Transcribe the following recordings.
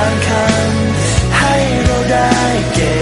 างคำให้เราได้เก็บ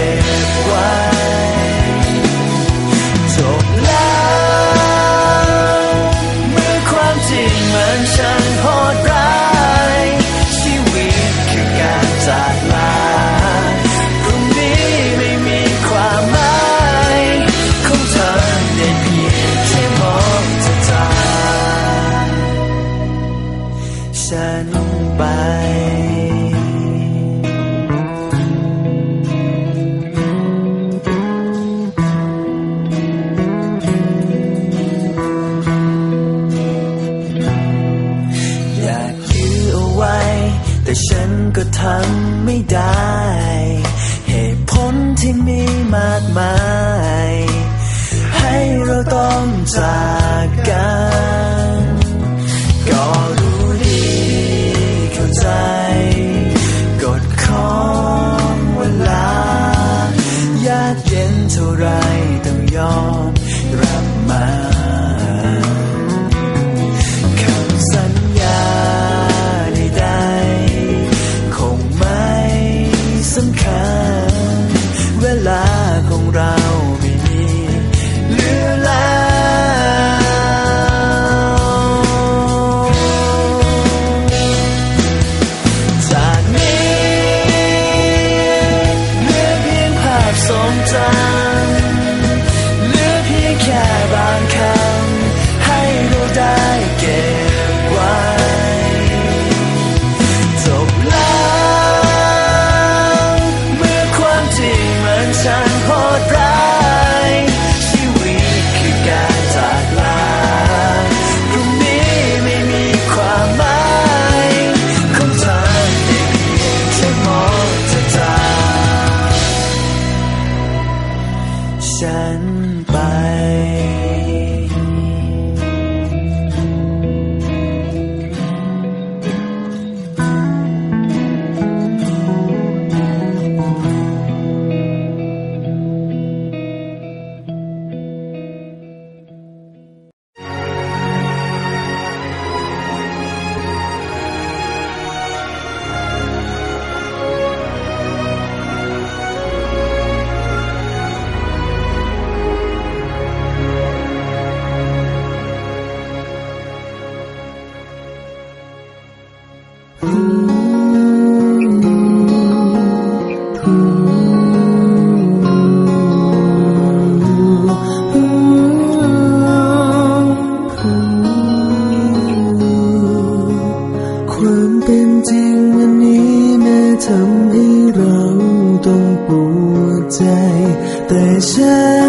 มากมาย ให้เราต้องจากกัน ก็รู้ดีเข้าใจ กฎของเวลายากเย็นเท่าไรต้องยอมรับมา ความเป็นจริงวันนี้แม้ทำให้เราต้องปวดใจ แต่ฉัน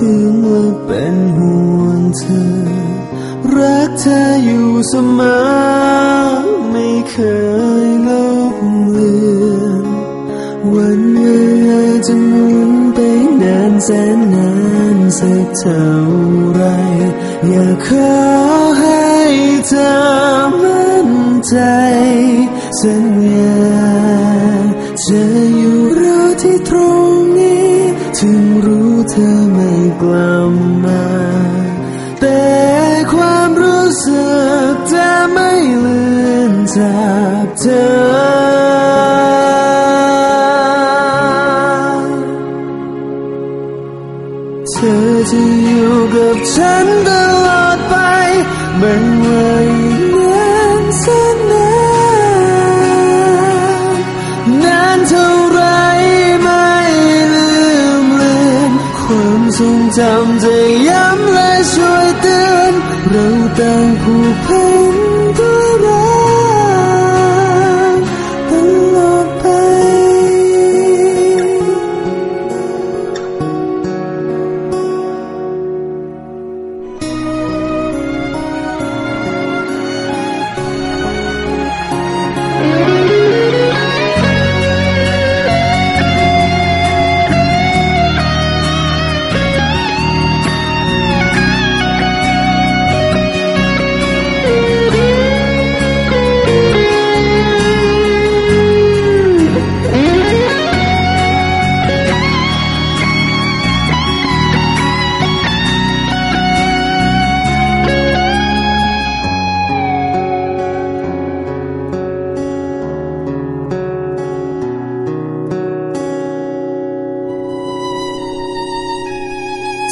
ถึงว่าเป็นห่วงเธอ รักเธออยู่เสมอ ไม่เคยลบเลือนวันเวลาจะหมุนไปนานแสนนานสักเท่าไร อยากขอให้เธอมั่นใจ สัญญา อไม่กลับมา แต่ความรู้สึกจะไม่ลือนจากเธอเธอจะอยู่กับฉันตลอดไปไม่ว่า ความทรงจำจะ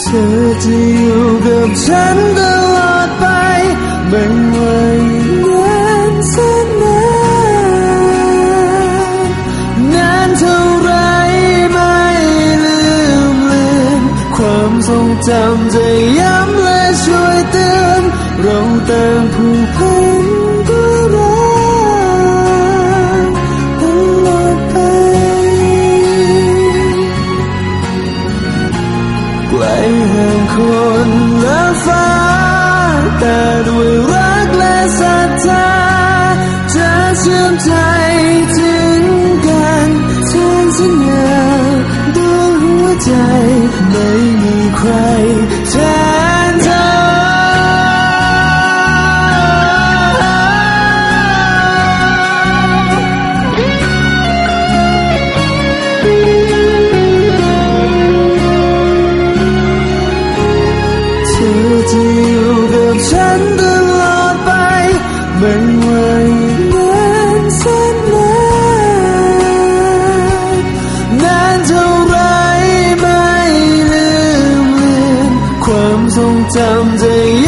ธอจะอยู่กับฉันตลอดไปไม่ว่าอีกนานแสนนานนานเท่าไรไม่ลืมเลือนความทรงจำจะ แห่งคนและฟ้า แต่ด้วยรักและศรัทธาจะเชื่อมใจถึงกันฉันสัญญาด้วยหัวใจใน นนานเท่าไรไม่ลืมเลือนความทรงจำจะย้ำและ